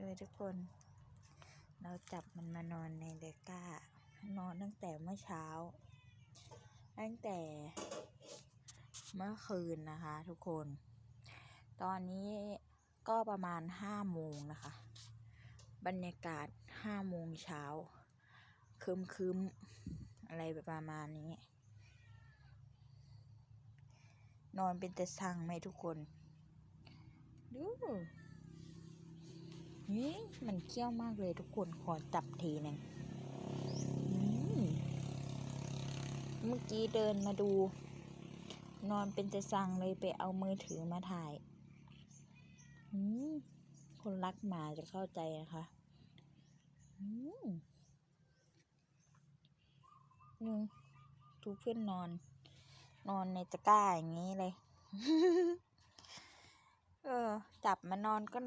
เลยทุกคน เราจับมันมานอนในเดก้านอนตั้งแต่เมื่อเช้า ตั้งแต่เมื่อคืนนะคะ ทุกคน ตอนนี้ก็ประมาณห้าโมงนะคะ บรรยากาศห้าโมงเช้าคึมคึมๆอะไรประมาณนี้ นอนเป็นแต่สั่งไหมทุกคน ดู นี่มันเคี้ยวมากเลยทุกคนขอจับทีหนึ่งเมื่อกี้เดินมาดู นอนเป็นแต่สั่งเลยไปเอามือถือมาถ่ายคนรักหมาจะเข้าใจนะคะอืมนึงดูเพื่อนนอน นอนในตะกร้าอย่างนี้เลย เออ จับมานอนก็